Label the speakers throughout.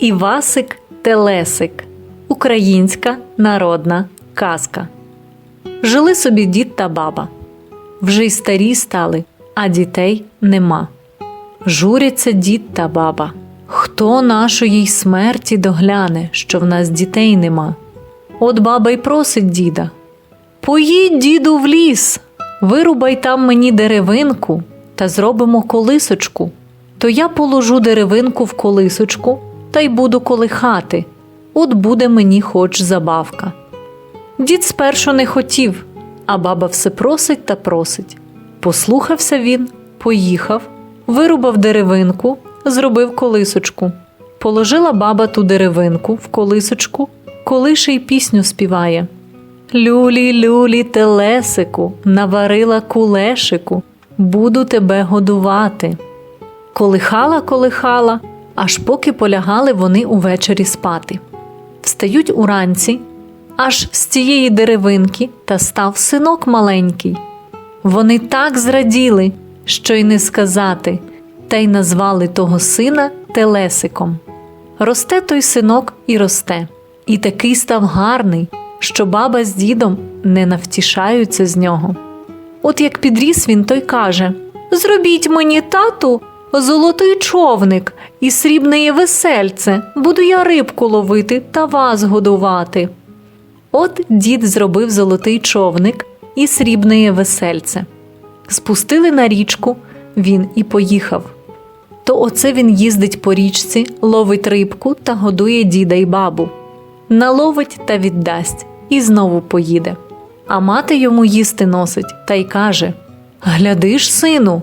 Speaker 1: Івасик Телесик Українська народна казка. Жили собі дід та баба. Вже й старі стали, а дітей нема. Журяться дід та баба. Хто нашої смерті догляне, що в нас дітей нема? От баба й просить діда. Поїдь, діду, в ліс, вирубай там мені деревинку та зробимо колисочку. То я положу деревинку в колисочку та й буду колихати. От буде мені хоч забавка. Дід спершу не хотів, а баба все просить та просить. Послухався він, поїхав, вирубав деревинку, зробив колисочку. Положила баба ту деревинку в колисочку, колише й пісню співає. Люлі, люлі, телесику, наварила кулешику, буду тебе годувати. Колихала, колихала, аж поки полягали вони увечері спати. Встають уранці, аж з цієї деревинки та став синок маленький. Вони так зраділи, що й не сказати, та й назвали того сина Телесиком. Росте той синок і росте, і такий став гарний, що баба з дідом не навтішаються з нього. От як підріс він, той каже Зробіть мені, тату, золотий човник і срібне весельце, буду я рибку ловити та вас годувати. От дід зробив золотий човник і срібне весельце. Спустили на річку, він і поїхав. То оце він їздить по річці, ловить рибку та годує діда й бабу. Наловить та віддасть, і знову поїде. А мати йому їсти носить та й каже: Гляди ж, сину,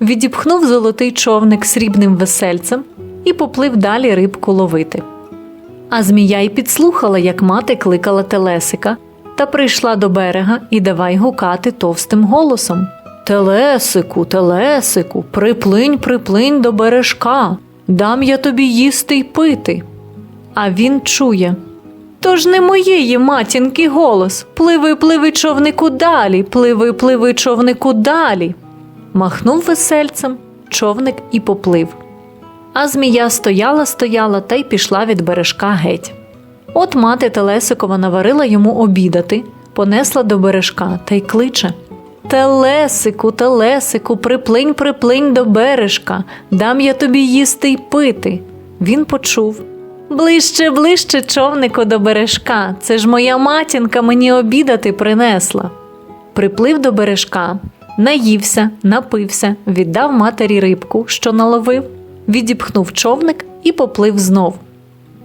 Speaker 1: відіпхнув золотий човник срібним весельцем і поплив далі рибку ловити. А змія й підслухала, як мати кликала Телесика, та прийшла до берега і давай гукати товстим голосом. Телесику, телесику, приплинь, приплинь до бережка, дам я тобі їсти й пити. А він чує. Тож не моєї матінки голос. Пливи, пливи, човнику далі, пливи, пливи, човнику далі. Махнув весельцем, човник і поплив. А змія стояла, стояла та й пішла від бережка геть. От мати Телесикова наварила йому обідати, понесла до бережка та й кличе Телесику, телесику, приплинь, приплинь до бережка, дам я тобі їсти й пити. Він почув. Ближче, ближче, човнику до бережка. Це ж моя матінка мені обідати принесла. Приплив до бережка, наївся, напився, віддав матері рибку, що наловив, відіпхнув човник і поплив знов.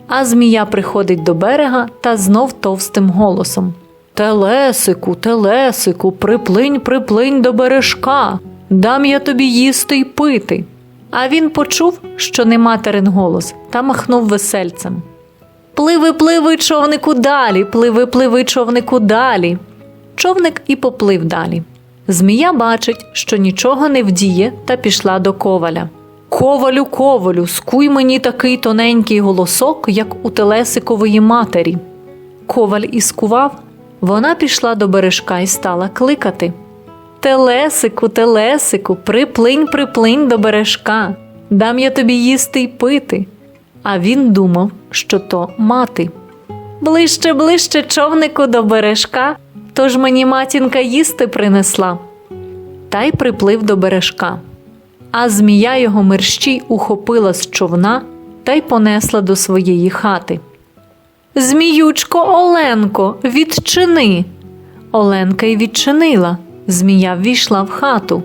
Speaker 1: А змія приходить до берега та знов товстим голосом. Телесику, телесику, приплинь, приплинь до бережка, дам я тобі їсти й пити. А він почув, що не материн голос, та махнув весельцем. Пливи, пливи, човнику далі, пливи, пливи, човнику далі. Човник і поплив далі. Змія бачить, що нічого не вдіє, та пішла до коваля. Ковалю, ковалю, скуй мені такий тоненький голосок, як у телесикової матері. Коваль і скував, вона пішла до бережка і стала кликати. Телесику, телесику, приплинь, приплинь до бережка, дам я тобі їсти й пити. А він думав, що то мати. Ближче, ближче, човнику до бережка, тож мені матінка їсти принесла. Та й приплив до бережка. А змія його мерщій ухопила з човна та й понесла до своєї хати. Зміючко Оленко, відчини. Оленка й відчинила. Змія ввійшла в хату.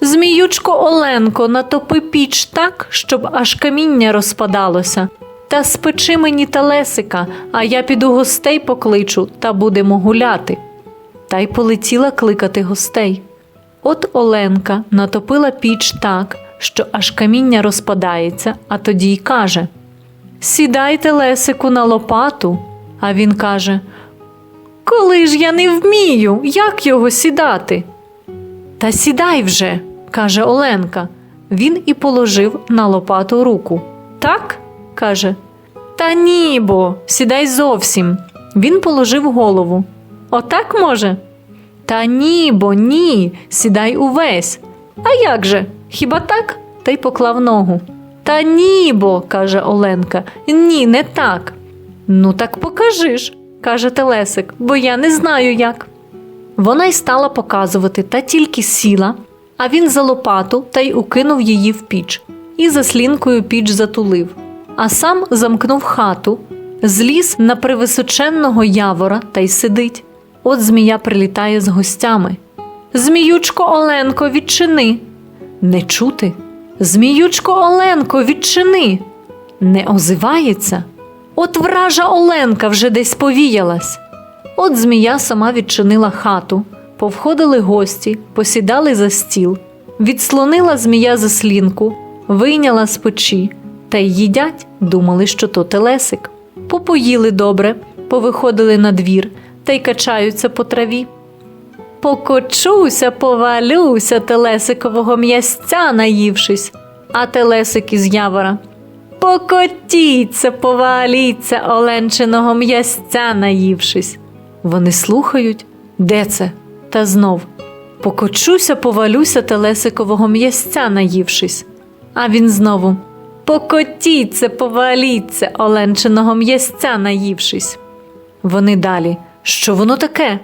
Speaker 1: Зміючко Оленко, натопи піч так, щоб аж каміння розпадалося. Та спечи мені телесика, а я піду гостей покличу та будемо гуляти. Та й полетіла кликати гостей. От Оленка натопила піч так, що аж каміння розпадається, а тоді й каже Сідайте Лесику на лопату. А він каже: Коли ж я не вмію, як його сідати? Та сідай вже, каже Оленка. Він і положив на лопату руку. Так? Каже. Та ні, бо сідай зовсім. Він положив голову. Отак може? Та ні, бо ні, сідай увесь. А як же? Хіба так? Та й поклав ногу. Та ні, бо, каже Оленка, ні, не так. Ну так покажи ж, каже Телесик, бо я не знаю як. Вона й стала показувати та тільки сіла, а він за лопату та й укинув її в піч, і заслінкою піч затулив, а сам замкнув хату, зліз на привисоченного явора та й сидить. От змія прилітає з гостями. Зміючко Оленко, відчини. Не чути. Зміючко Оленко, відчини. Не озивається. От вража Оленка вже десь повіялась. От змія сама відчинила хату, повходили гості, посідали за стіл, відслонила змія заслінку, вийняла з печі, та й їдять, думали, що то телесик. Попоїли добре, повиходили на двір та й качаються по траві. Покочуся, повалюся телесикового м'ясця, наївшись, а телесик із явора. Покотіться, поваліться оленчиного м'ясця, наївшись. Вони слухають, де це? Та знов покочуся, повалюся телесикового м'ясця, наївшись. А він знову Покотіться, поваліться оленчиного м'ясця, наївшись. Вони далі. Що воно таке?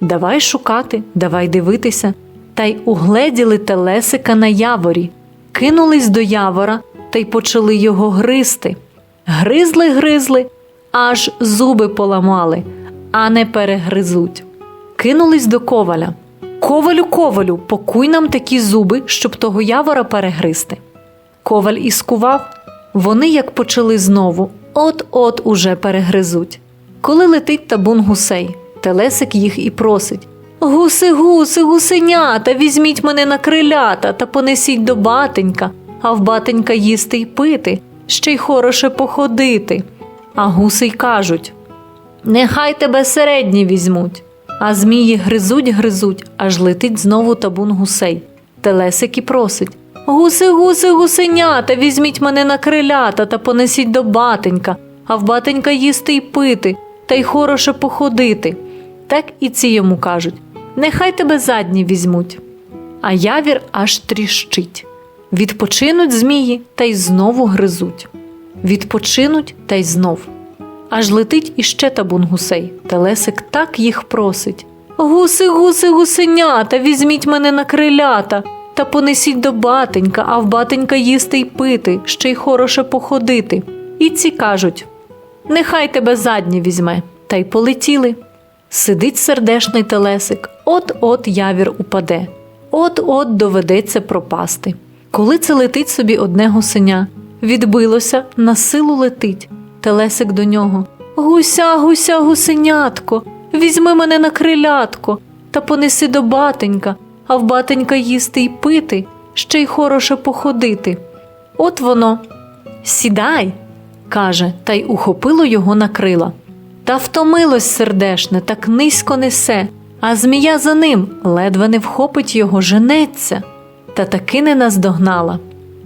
Speaker 1: Давай шукати, давай дивитися. Та й угледіли телесика на яворі, кинулись до явора та й почали його гризти. Гризли, гризли, аж зуби поламали, а не перегризуть. Кинулись до коваля. Ковалю, ковалю, покуй нам такі зуби, щоб того явора перегризти. Коваль і скував, вони як почали знову, от-от уже перегризуть. Коли летить табун гусей, телесик їх і просить Гуси, гуси, гусенята, візьміть мене на крилята та понесіть до батенька, а в батенька їсти й пити, ще й хороше походити. А гуси й кажуть Нехай тебе середні візьмуть. А змії гризуть, гризуть, аж летить знову табун гусей. Телесик і просить Гуси, гуси, гусенята, візьміть мене на крилята та понесіть до батенька, а в батенька їсти й пити, та й хороше походити. Так і ці йому кажуть нехай тебе задні візьмуть. А явір аж тріщить. Відпочинуть змії та й знову гризуть. Відпочинуть та й знов. Аж летить іще табун гусей, та Лесик так їх просить Гуси, гуси, гусенята, візьміть мене на крилята та понесіть до батенька, а в батенька їсти й пити, ще й хороше походити. І ці кажуть Нехай тебе задні візьме, та й полетіли. Сидить сердешний телесик, от-от явір упаде, от-от доведеться пропасти. Коли це летить собі одне гусеня, відбилося, на силу летить. Телесик до нього Гуся, гуся, гусенятко, візьми мене на крилятко та понеси до батенька, а в батенька їсти й пити, ще й хороше походити. От воно. Сідай, каже, та й ухопило його на крила. Та втомилось сердешне, так низько несе, а змія за ним ледве не вхопить його, женеться, та таки не наздогнала.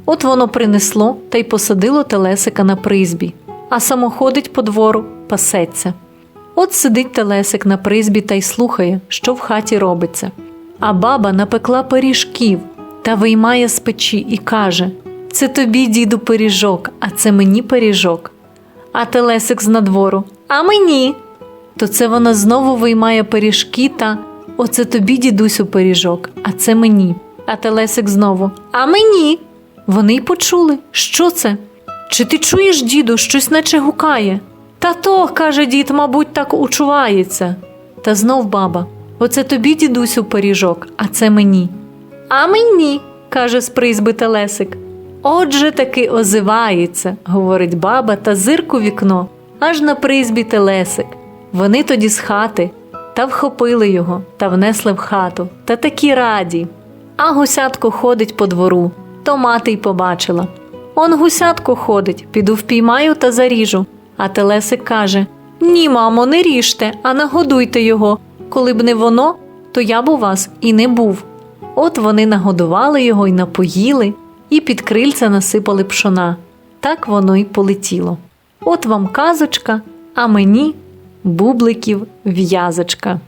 Speaker 1: От воно принесло та й посадило телесика на призбі, а само ходить по двору, пасеться. От сидить телесик на призбі та й слухає, що в хаті робиться. А баба напекла пиріжків та виймає з печі і каже Це тобі, діду, пиріжок, а це мені пиріжок. А телесик з надвору А мені. То це вона знову виймає пиріжки та Оце тобі, дідусю, пиріжок, а це мені. А телесик знову А мені. Вони й почули, що це? Чи ти чуєш, діду, щось наче гукає? Та то, каже дід, мабуть, так учувається. Та знов баба Оце тобі, дідусю, пиріжок, а це мені. А мені, каже з призьби Телесик. Отже таки озивається, говорить баба та зирку вікно, аж на призбі Телесик. Вони тоді з хати та вхопили його та внесли в хату, та такі раді. А гусятко ходить по двору, то мати й побачила. Он гусятко ходить, піду впіймаю та заріжу. А Телесик каже: Ні, мамо, не ріжте, а нагодуйте його. Коли б не воно, то я б у вас і не був. От вони нагодували його й напоїли, і під крильця насипали пшона. Так воно й полетіло. От вам казочка, а мені бубликів в'язочка.